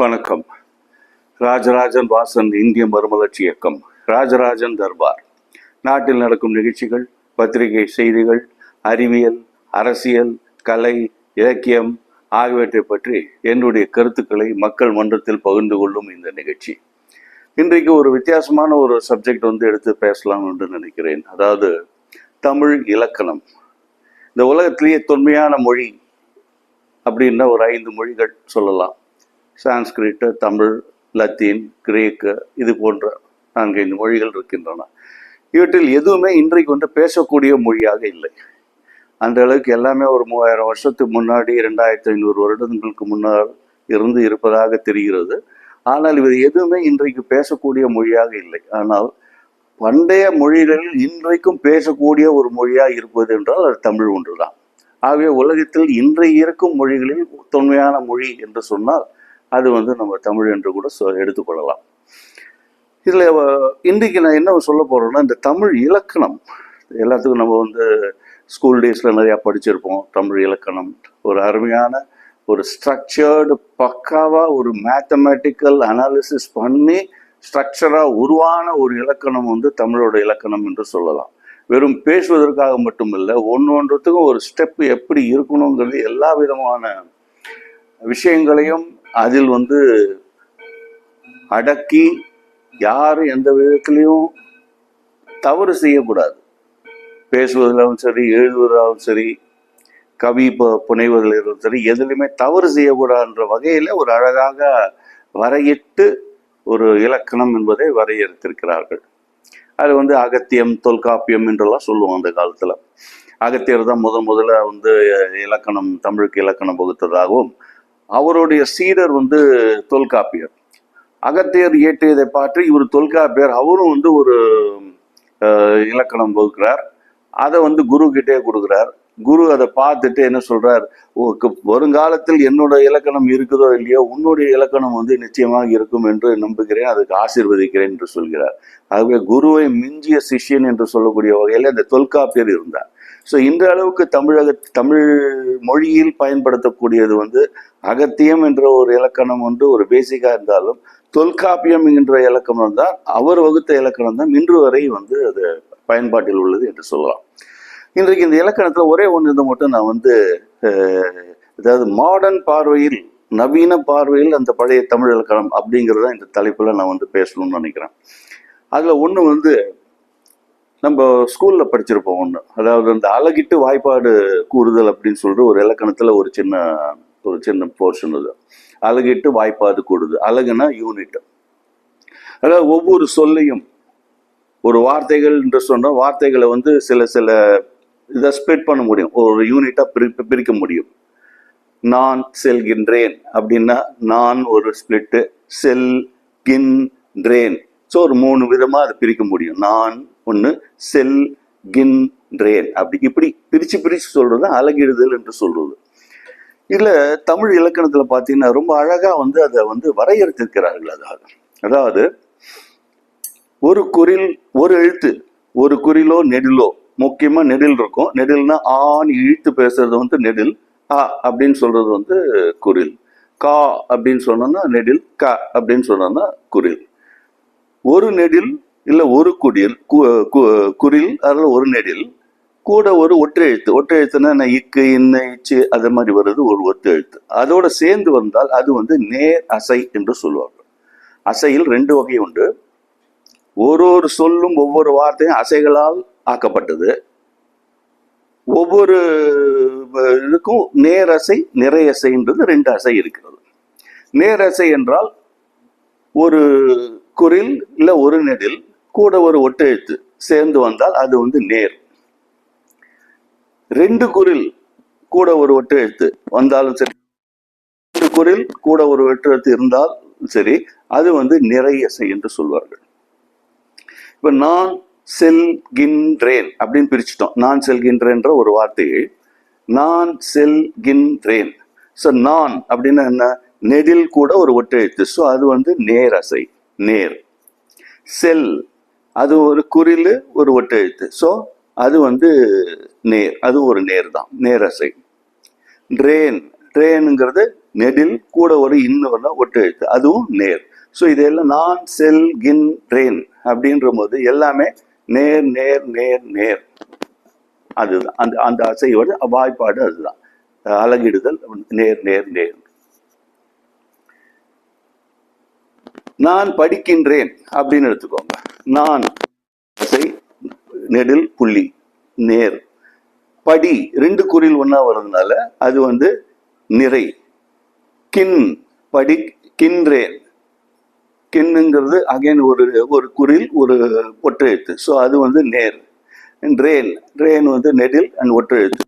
வணக்கம். ராஜராஜன் வாசன் இந்திய மறுமலர்ச்சி இயக்கம் ராஜராஜன் தர்பார். நாட்டில் நடக்கும் நிகழ்ச்சிகள் பத்திரிகை செய்திகள் அறிவியல் அரசியல் கலை இலக்கியம் ஆகியவற்றை பற்றி என்னுடைய கருத்துக்களை மக்கள் மன்றத்தில் பகிர்ந்து கொள்ளும் இந்த நிகழ்ச்சி. இன்றைக்கு ஒரு வித்தியாசமான ஒரு சப்ஜெக்ட் வந்து எடுத்து பேசலாம் என்று நினைக்கிறேன். அதாவது தமிழ் இலக்கணம். இந்த உலகத்திலேயே தொன்மையான மொழி அப்படின்னா ஒரு ஐந்து மொழிகள் சொல்லலாம். சான்ஸ்கிரிட்டு தமிழ் லத்தீன் கிரேக்கு இது போன்ற நான்கைந்து மொழிகள் இருக்கின்றன. இவற்றில் எதுவுமே இன்றைக்கு வந்து பேசக்கூடிய மொழியாக இல்லை. அந்த அளவுக்கு எல்லாமே ஒரு மூவாயிரம் வருஷத்துக்கு முன்னாடி ரெண்டாயிரத்தி ஐநூறு வருடங்களுக்கு முன்னால் இருந்து இருப்பதாக தெரிகிறது. ஆனால் இவர் எதுவுமே இன்றைக்கு பேசக்கூடிய மொழியாக இல்லை. ஆனால் பண்டைய மொழிகளில் இன்றைக்கும் பேசக்கூடிய ஒரு மொழியாக இருப்பது என்றால் அது தமிழ் ஒன்றுதான். ஆகவே உலகத்தில் இன்றைய இருக்கும் மொழிகளில் தொன்மையான மொழி என்று சொன்னால் அது வந்து நம்ம தமிழ் என்று கூட சொ- எடுத்துக்கொள்ளலாம். இதில் இன்றைக்கு நான் என்ன சொல்ல போகிறேன்னா இந்த தமிழ் இலக்கணம் எல்லாத்துக்கும் நம்ம வந்து ஸ்கூல் டேஸில் நிறையா படிச்சிருப்போம் தமிழ் இலக்கணம். ஒரு அருமையான ஒரு ஸ்ட்ரக்சர்டு பக்காவாக ஒரு மேத்தமேட்டிக்கல் அனாலிசிஸ் பண்ணி ஸ்ட்ரக்சராக உருவான ஒரு இலக்கணம் வந்து தமிழோட இலக்கணம் என்று சொல்லலாம். வெறும் பேசுவதற்காக மட்டுமில்லை ஒன்று ஒன்றுத்துக்கும் ஒரு ஸ்டெப் எப்படி இருக்கணுங்கிறது எல்லா விதமான விஷயங்களையும் அதில் வந்து அடக்கி யாரும் எந்த விதத்துலேயும் தவறு செய்யக்கூடாது. பேசுவதிலும் சரி எழுதுவதாலும் சரி கவி புனைவதிலும் சரி எதுலையுமே தவறு செய்யக்கூடாதுன்ற வகையில் ஒரு அழகாக வரையிட்டு ஒரு இலக்கணம் என்பதை வரையறுத்திருக்கிறார்கள். அது வந்து அகத்தியம் தொல்காப்பியம் என்றெல்லாம் சொல்லுவோம் அந்த காலத்தில். அகத்தியர் தான் முதன் முதல்ல வந்து இலக்கணம் தமிழுக்கு இலக்கணம் வகுத்ததாகவும் அவருடைய சீடர் வந்து தொல்காப்பியர். அகத்தியர் இயற்றியதை பார்த்து இவர் தொல்காப்பியர் அவரும் வந்து ஒரு இலக்கணம் வகுக்கிறார். அதை வந்து குரு கிட்டே கொடுக்குறார். குரு அதை பார்த்துட்டு என்ன சொல்றார்? வருங்காலத்தில் என்னோட இலக்கணம் இருக்குதோ இல்லையோ உன்னுடைய இலக்கணம் வந்து நிச்சயமாக இருக்கும் என்று நம்புகிறேன் அதுக்கு ஆசீர்வதிக்கிறேன் என்று சொல்கிறார். ஆகவே குருவை மிஞ்சிய சிஷ்யன் என்று சொல்லக்கூடிய வகையில் இந்த தொல்காப்பியர் இருந்தார். ஸோ இந்த அளவுக்கு தமிழக தமிழ் மொழியில் பயன்படுத்தக்கூடியது வந்து அகத்தியம் என்ற ஒரு இலக்கணம் வந்து ஒரு பேசிக்காக இருந்தாலும் தொல்காப்பியம் என்ற இலக்கணம் தான் அவர் வகுத்த இலக்கணம் தான் இன்று வரை வந்து அது பயன்பாட்டில் உள்ளது என்று சொல்லலாம். இன்றைக்கு இந்த இலக்கணத்தில் ஒரே ஒன்று இதை மட்டும் நான் வந்து அதாவது மாடர்ன் பார்வையில் நவீன பார்வையில் அந்த பழைய தமிழ் இலக்கணம் அப்படிங்கிறத இந்த தலைப்பில் நான் வந்து பேசணும்னு நினைக்கிறேன். அதில் ஒன்று வந்து நம்ம ஸ்கூலில் படிச்சிருப்போம் ஒன்று அதாவது அந்த அழகிட்டு வாய்ப்பாடு கூறுதல் அப்படின்னு சொல்லிட்டு ஒரு இலக்கணத்தில் ஒரு சின்ன ஒரு சின்ன போர்ஷன் அது. அழகிட்டு வாய்ப்பாடு கூடுது அழகுனா யூனிட் அதாவது ஒவ்வொரு சொல்லையும் ஒரு வார்த்தைகள் என்று சொன்னால் வார்த்தைகளை வந்து சில சில இதை ஸ்ப்ளிட் பண்ண முடியும். ஒரு யூனிட்டாக பிரி பிரிக்க முடியும். நான் செல்கின்றேன் அப்படின்னா நான் ஒரு ஸ்பிளிட்டு ட்ரெயின் ஸோ ஒரு மூணு விதமாக அதை பிரிக்க முடியும். நான் ஒன்று செல்கின்றேன் அப்படி இப்படி பிரித்து பிரித்து சொல்கிறது அழகிடுதல் என்று சொல்கிறது இதில் தமிழ் இலக்கணத்தில் பார்த்தீங்கன்னா ரொம்ப அழகாக வந்து அதை வந்து வரையறுத்திருக்கிறார்கள் அதாவது அதாவது ஒரு குறில் ஒரு எழுத்து ஒரு குறிலோ நெடிலோ. முக்கியமாக நெடில் இருக்கும். நெடில்னா ஆண் இழுத்து பேசுறது வந்து நெடில் ஆ அப்படின்னு சொல்றது வந்து குரில். கா அப்படின்னு சொன்னோம்னா நெடில் க அப்படின்னு சொன்னோம்னா குரில். ஒரு நெடில் இல்லை ஒரு குடில் கு- கு- குரில் அதில் ஒரு நெடில் கூட ஒரு ஒற்றை எழுத்து. ஒற்றை எழுத்துனா இக்கு இன்ன இச்சு அது மாதிரி வருது ஒரு ஒற்றை எழுத்து. அதோட சேர்ந்து வந்தால் அது வந்து நேர் அசை என்று சொல்லுவாங்க. அசையில் ரெண்டு வகை உண்டு. ஒரு ஒரு சொல்லும் ஒவ்வொரு வார்த்தையும் அசைகளால் ஆக்கப்பட்டது. ஒவ்வொரு இதுக்கும் நேரசை நிறையசைன்றது ரெண்டு அசை இருக்கிறது. நேரசை என்றால் ஒரு குரில் இல்லை ஒரு நெடில் கூட ஒரு ஒட்டெழுத்து சேர்ந்து வந்தால் அது வந்து நேர். ரெண்டு குரில் கூட ஒரு ஒட்டெழுத்து வந்தாலும் சரி ரெண்டு குரில் கூட ஒரு ஒட்டெழுத்து இருந்தால் சரி அது வந்து நிறையசை என்று சொல்வார்கள். இப்ப நான் செல்கின்றேன் அப்படின்னு பிரிச்சுட்டோம். நான் செல்கின்றேன்ற ஒரு வார்த்தையை நான் செல்கின்றேன். ஸோ நான் அப்படின்னா என்ன? நெடில் கூட ஒரு ஒட்டெழுத்து. ஸோ அது வந்து நேரசை நேர். செல் அது ஒரு குறில் ஒரு ஒட்டெழுத்து. ஸோ அது வந்து நேர் அது ஒரு நேர் தான் நேரசை. ட்ரெயின் ட்ரெயினுங்கிறது நெடில் கூட ஒரு இன்னொரு ஒட்டெழுத்து அதுவும் நேர். ஸோ இதெல்லாம் நான் செல் கின் ட்ரெயின் அப்படின்ற போது எல்லாமே நேர் நேர் நேர் நேர். அதுதான். அந்த அந்த அசையோட வாய்ப்பாடு அதுதான். அழகிடுதல் நேர் நேர் நேர். நான் படிக்கின்றேன் அப்படின்னு எடுத்துக்கோங்க. நான் அசை நெடில் புள்ளி நேர். படி ரெண்டு குறில் ஒன்றா வர்றதுனால அது வந்து நிறை. கின் படி கின்றேன். கின்னுங்கிறது அகைன் ஒரு ஒரு குறில் ஒரு ஒற்றெழுத்து ஸோ அது வந்து நேர். ட்ரெயின் ரேன் வந்து நெடில் அண்ட் ஒற்றெழுத்து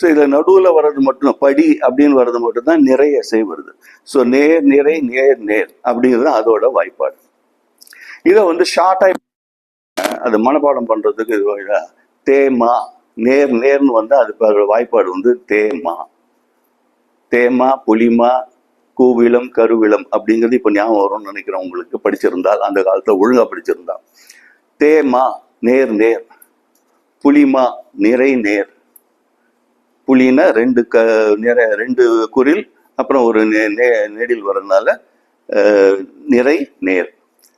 ஸோ இதில் நடுவில் வர்றது மட்டும் படி அப்படின்னு வர்றது மட்டும்தான் நிறைய செய்வது வருது. ஸோ நேர் நிறை நேர் நேர். அப்படிங்கிறது அதோட வாய்ப்பாடு. இதை வந்து ஷார்ட்டாக அது மனப்பாடம் பண்ணுறதுக்கு இது வழியா, தேமா நேர் நேர்னு வந்தால் அது வாய்ப்பாடு வந்து தேமா தேமா புலிமா கூவிலம் கருவிலம் அப்படிங்கிறது இப்போ ஞாபகம் வரும்னு நினைக்கிறேன் உங்களுக்கு. படிச்சிருந்தால் அந்த காலத்தில் ஒழுங்காக படிச்சிருந்தால் தேமா நேர் நேர். புலிமா நிறை நேர். புலினா ரெண்டு க நிற ரெண்டு குரில் அப்புறம் ஒரு நெ நெடில் வரதுனால நிறை நேர்.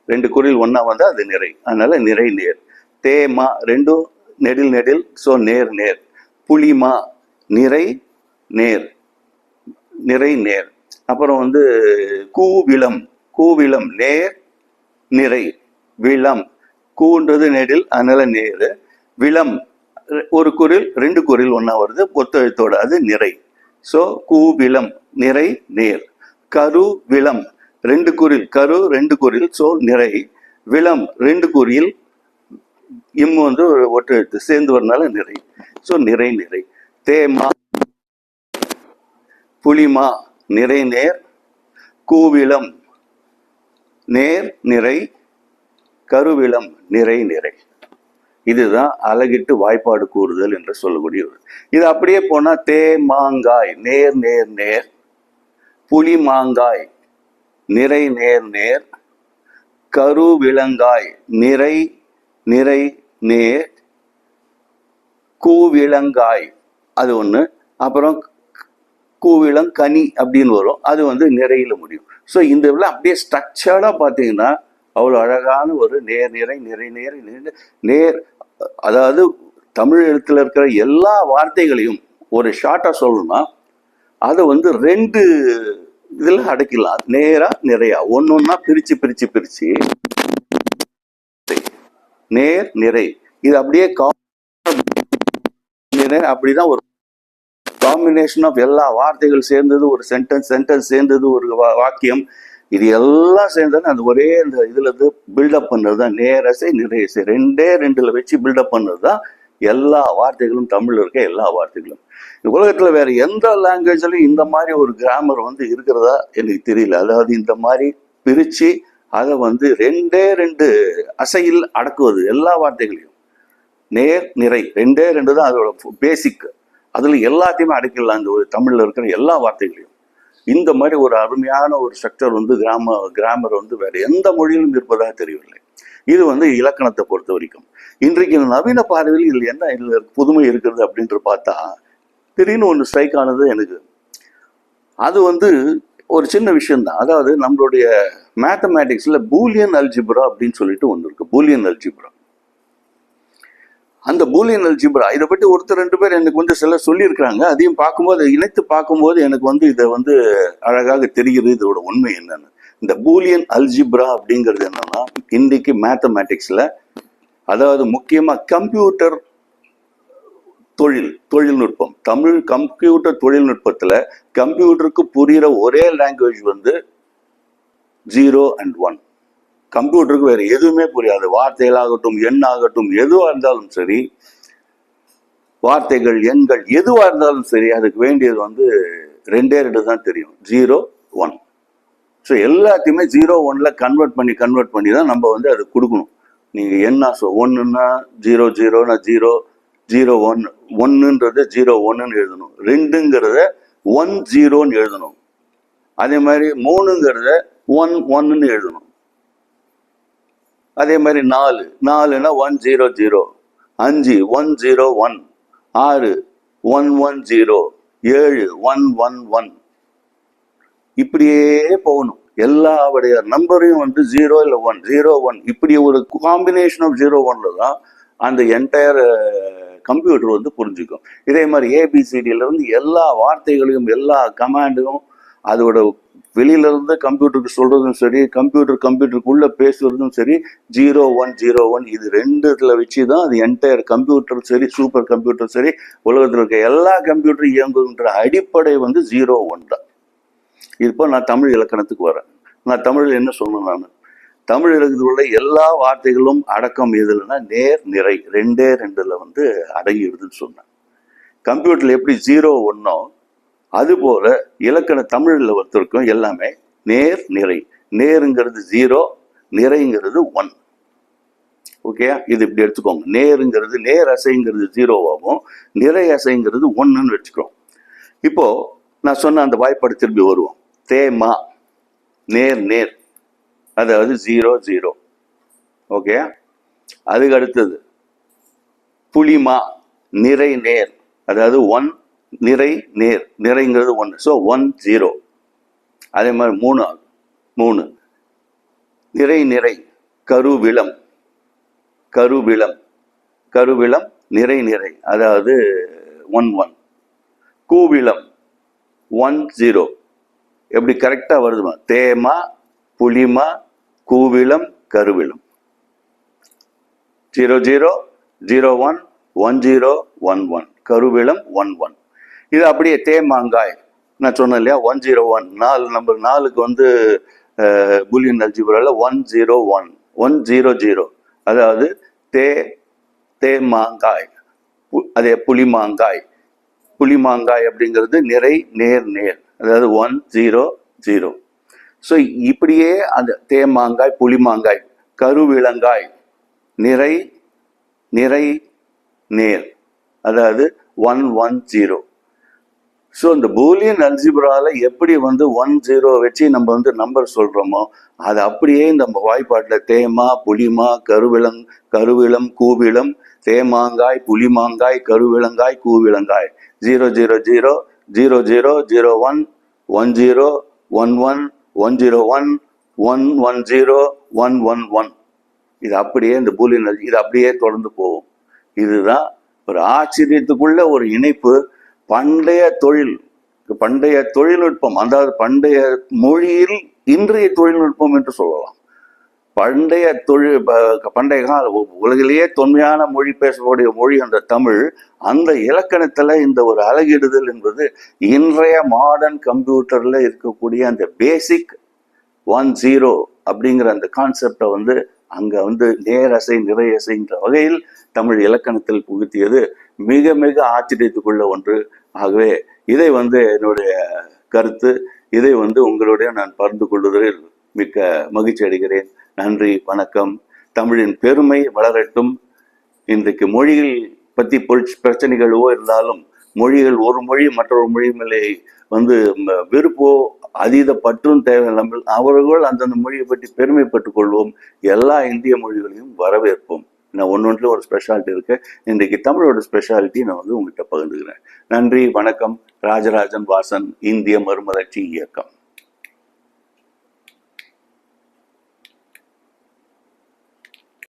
ரெண்டு குரில் ஒன்றா வந்தால் அது நிறை. அதனால நிறை நேர். தேமா ரெண்டும் நெடில் நெடில் ஸோ நேர் நேர். புலிமா நிறை நேர். நிறை நேர். அப்புறம் வந்து கூவிலம் கூவிலம் நேர் நிறை. விளம். கூன்றது நெடில் அதனால நேர். விளம் ஒரு குரில் ரெண்டு குரில் ஒன்றா வருது ஒத்தெழுத்தோட அது நிறை. ஸோ கூவிலம் நிறை நேர். கரு விளம் ரெண்டு குரில் கரு ரெண்டு குறில் ஸோ நிறை விளம் ரெண்டு குறியில் இம் வந்து ஒரு ஒற்றெழுத்து சேர்ந்து வரனால நிறை ஸோ நிறை நிறை தேமா புலிமா நிறை நேர். கூவிலம் நேர் நிறை கருவிலம் நிறை நிறை இதுதான் அழகிட்டு வாய்ப்பாடு கூறுதல் என்று சொல்லக்கூடிய ஒரு இது அப்படியே போனால் தே மாங்காய் நேர் நேர் நேர். புலி மாங்காய் நிறை நேர் நேர் கருவிலங்காய் நிறை நிறை நேர் கூவிளங்காய் அது ஒன்று அப்புறம் கூவிலங்கனி அப்படின்னு வரும். அது வந்து நிறையில் முடியும். ஸோ இந்த இதில் அப்படியே ஸ்ட்ரக்சர்டாக பார்த்தீங்கன்னா அவ்வளோ அழகான ஒரு நேர் நிறை நிறை நேர் நேர் அதாவது தமிழ் எழுத்தில் இருக்கிற எல்லா வார்த்தைகளையும் ஒரு ஷார்ட்டாக சொல்லணும்னா அதை வந்து ரெண்டு இதில் அடைக்கலாம் நேரா நிறையா. ஒன்று ஒன்றா பிரித்து பிரித்து பிரித்து நேர் நிறை. இது அப்படியே அப்படிதான் ஒரு காம்பினேஷன் ஆஃப் எல்லா வார்த்தைகள் சேர்ந்தது ஒரு சென்டென்ஸ் சென்டென்ஸ் சேர்ந்தது ஒரு வா- வாக்கியம். இது எல்லாம் சேர்ந்தது அந்த ஒரே அந்த இதுல இருந்து பில்டப் பண்ணது தான் நேரசை நிறையசை ரெண்டே ரெண்டுல வச்சு பில்டப் பண்ணது தான் எல்லா வார்த்தைகளும் தமிழில் இருக்க எல்லா வார்த்தைகளும். உலகத்தில் வேற எந்த லாங்குவேஜ்லையும் இந்த மாதிரி ஒரு கிராமர் வந்து இருக்கிறதா எனக்கு தெரியல. அதாவது இந்த மாதிரி பிரிச்சு அதை வந்து ரெண்டே ரெண்டு அசையில் அடக்குவது எல்லா வார்த்தைகளையும். நேர் நிறை ரெண்டே ரெண்டு தான் அதோட பேசிக் அதில் எல்லாத்தையுமே அடக்கிடலாம் அந்த ஒரு தமிழில் இருக்கிற எல்லா வார்த்தைகளையும். இந்த மாதிரி ஒரு அருமையான ஒரு ஸ்ட்ரக்சர் வந்து கிராம கிராமர் வந்து வேறு எந்த மொழியிலும் இருப்பதாக தெரியவில்லை. இது வந்து இலக்கணத்தை பொறுத்த வரைக்கும். இன்றைக்கு நவீன பார்வையில் இதில் என்ன இதில் புதுமை இருக்கிறது அப்படின்ட்டு பார்த்தா திடீர்னு ஒன்று ஸ்ட்ரைக் ஆனது எனக்கு. அது வந்து ஒரு சின்ன விஷயம்தான். அதாவது நம்மளுடைய மேத்தமேட்டிக்ஸ்ல பூலியன் அல்ஜிப்ரா அப்படின்னு சொல்லிட்டு ஒன்று இருக்கு பூலியன் அல்ஜிப்ரா. அந்த பூலியன் அல்ஜிப்ரா இதை பற்றி ஒருத்தர் ரெண்டு பேர் எனக்கு வந்து சில சொல்லியிருக்கிறாங்க. அதையும் பார்க்கும்போது இணைத்து பார்க்கும்போது எனக்கு வந்து இதை வந்து அழகாக தெரிகிறது இதோட உண்மை என்னன்னு. இந்த பூலியன் அல்ஜிப்ரா அப்படிங்கிறது என்னன்னா இன்றைக்கு மேத்தமேட்டிக்ஸில் அதாவது முக்கியமாக கம்ப்யூட்டர் தொழில் தொழில்நுட்பம் தமிழ் கம்ப்யூட்டர் தொழில்நுட்பத்தில் கம்ப்யூட்டருக்கு புரிகிற ஒரே லாங்குவேஜ் வந்து ஜீரோ அண்ட் ஒன் கம்ப்யூட்டருக்கு வேறு எதுவுமே புரியாது. வார்த்தைகளாகட்டும் எண்ணாகட்டும் எதுவாக இருந்தாலும் சரி வார்த்தைகள் எண்கள் எதுவாக இருந்தாலும் சரி அதுக்கு வேண்டியது வந்து ரெண்டே ரெண்டு தான் தெரியும். ஜீரோ ஒன் ஸோ எல்லாத்தையுமே ஜீரோ ஒன்ல கன்வெர்ட் பண்ணி கன்வெர்ட் பண்ணி தான் நம்ம வந்து அது கொடுக்கணும். நீங்கள் என்ன சொ ஒன்றுன்னா ஜீரோ ஜீரோனா ஜீரோ ஜீரோ ஒன் ஒன்றுன்றத ஜீரோ ஒன்றுன்னு எழுதணும். ரெண்டுங்கிறத ஒன் ஜீரோன்னு எழுதணும். அதே மாதிரி மூணுங்கிறத ஒன் ஒன்னுன்னு எழுதணும். அதே மாதிரி நாலு நாலுன்னா ஒன் ஜீரோ ஜீரோ அஞ்சு ஒன் ஜீரோ ஒன் ஆறு ஒன் ஒன் ஜீரோ ஏழு ஒன் ஒன் ஒன் இப்படியே போகணும். எல்லாவுடைய நம்பரையும் வந்து ஜீரோ இல்லை ஒன் ஜீரோ ஒன் இப்படி ஒரு காம்பினேஷன் ஆஃப் ஜீரோ ஒன்ல தான் அந்த என்டையர் கம்ப்யூட்டர் வந்து புரிஞ்சுக்கும். இதே மாதிரி ஏபிசிடியிலேருந்து எல்லா வார்த்தைகளையும் எல்லா கமாண்டும் அதோட வெளியிலேருந்து கம்ப்யூட்டருக்கு சொல்கிறதும் சரி கம்ப்யூட்டர் கம்ப்யூட்டருக்குள்ளே பேசுகிறதும் சரி ஜீரோ ஒன் ஜீரோ ஒன் இது ரெண்டு வச்சு தான் அது என்டையர் கம்ப்யூட்டர் சரி சூப்பர் கம்ப்யூட்டர் சரி உலகத்தில் இருக்க எல்லா கம்ப்யூட்டரும் இயங்குகின்ற அடிப்படை வந்து ஜீரோ ஒன் தான். இப்போ நான் தமிழ் இலக்கணத்துக்கு வரேன். நான் தமிழில் என்ன சொன்னேன் நான்? தமிழ் இலக்கத்தில் உள்ள எல்லா வார்த்தைகளும் அடக்கம் எதுலன்னா நேர் நிறை ரெண்டே ரெண்டுல வந்து அடங்கிடுதுன்னு சொன்னேன். கம்ப்யூட்டர்ல எப்படி ஜீரோ ஒன்னோ அதுபோல் இலக்கண தமிழில் ஒருத்தருக்கும் எல்லாமே நேர் நிறை. நேருங்கிறது ஜீரோ நிறைங்கிறது ஒன். ஓகே இது இப்படி எடுத்துக்கோங்க. நேருங்கிறது நேர் அசைங்கிறது ஜீரோவாகவும் நிறை அசைங்கிறது ஒன்றுன்னு வச்சுக்கிறோம். இப்போ நான் சொன்ன அந்த வாய்ப்பாடு திரும்பி வருவோம். தேமா நேர் நேர். அதாவது ஜீரோ ஜீரோ ஓகே அதுக்கு அடுத்தது. புளிமா நிறை நேர். அதாவது ஒன் நிறை நேர். நிறைங்கிறது ஒன்று ஸோ ஒன் ஜீரோ அதே மாதிரி மூணு மூணு. நிறை நிறை. கருவிளம். கருவிளம். கருவிளம் நிறை நிறை. அதாவது ஒன் ஒன் கூவிளம். ஒன் ஜீரோ எப்படி கரெக்டாக வருதுமா? தேமா புளிமா கூவிளம் கருவிளம். Zero zero zero one one zero one one. கருவிளம் one one. இது அப்படியே தேமாங்காய். நான் சொன்னேன் இல்லையா? One zero one. நாலு நம்பர் நாலுக்கு வந்து Boolean அல்ஜிபுரால one zero one. One zero zero. அதாவது தே தேமாங்காய். அதே புளிமாங்காய். புளிமாங்காய் அப்படிங்கிறது நிறை நேர் நேர். அதாவது ஒன் ஜீரோ ஜீரோ ஸோ இப்படியே அந்த தேமாங்காய் புளிமாங்காய் கருவிளங்காய் நிறை நிறை நேர். அதாவது ஒன் ஒன் ஜீரோ ஸோ இந்த பூலியன் அல்ஜிப்ரால எப்படி வந்து ஒன் ஜீரோ வச்சு நம்ம வந்து நம்பர் சொல்றோமோ அது அப்படியே இந்த வாய்ப்பாட்டில் தேமா புளிமா கருவிளங் கருவிளம் கூவிளம் தேமாங்காய் புளிமாங்காய் கருவிளங்காய் கூவிளங்காய் zero zero zero zero zero zero one one zero one one one zero one one one zero one one one இது அப்படியே இந்த பூலியன் இது அப்படியே தொடர்ந்து போகும். இதுதான் ஒரு ஆச்சரியத்துக்குள்ள ஒரு இணைப்பு. பண்டைய தொழில் பண்டைய தொழில்நுட்பம் அதாவது பண்டைய மொழியில் இன்றைய தொழில்நுட்பம் என்று சொல்லலாம். பண்டைய தொழில் ப- பண்டைய கால உலகிலேயே தொன்மையான மொழி பேசக்கூடிய மொழி அந்த தமிழ் அந்த இலக்கணத்தில் இந்த ஒரு அழகிடுதல் என்பது இன்றைய மாடர்ன் கம்ப்யூட்டரில் இருக்கக்கூடிய அந்த பேசிக் ஒன் ஜீரோ அப்படிங்கிற அந்த கான்செப்டை வந்து அங்கே வந்து நேரசை நிறையசைன்ற வகையில் தமிழ் இலக்கணத்தில் புகுத்தியது. மிக மிக ஆச்சரியத்துக்குள்ள ஒன்று. ஆகவே இதை வந்து என்னுடைய கருத்து. இதை வந்து உங்களுடைய நான் பகிர்ந்து கொள்வதில் மிக்க மகிழ்ச்சி அடைகிறேன். நன்றி வணக்கம். தமிழின் பெருமை வளரட்டும். இன்றைக்கு மொழிகள் பற்றி பிரச்சனைகளோ இருந்தாலும் மொழிகள் ஒரு மொழி மற்றொரு மொழி மேலே வந்து ம- விருப்போ அதீத பற்றும் தேவையில்லாமல் அவர்கள் அந்தந்த மொழியை பற்றி பெருமைப்பட்டுக் கொள்வோம். எல்லா இந்திய மொழிகளையும் வரவேற்போம். நான் ஒன்னொன்றில் ஒரு ஸ்பெஷாலிட்டி இருக்கு. இன்றைக்கு தமிழோட ஸ்பெஷாலிட்டி நான் வந்து உங்ககிட்ட பகிர்ந்துக்கிறேன். நன்றி வணக்கம். ராஜராஜன் வாசன் இந்திய மறுமலர்ச்சி இயக்கம்.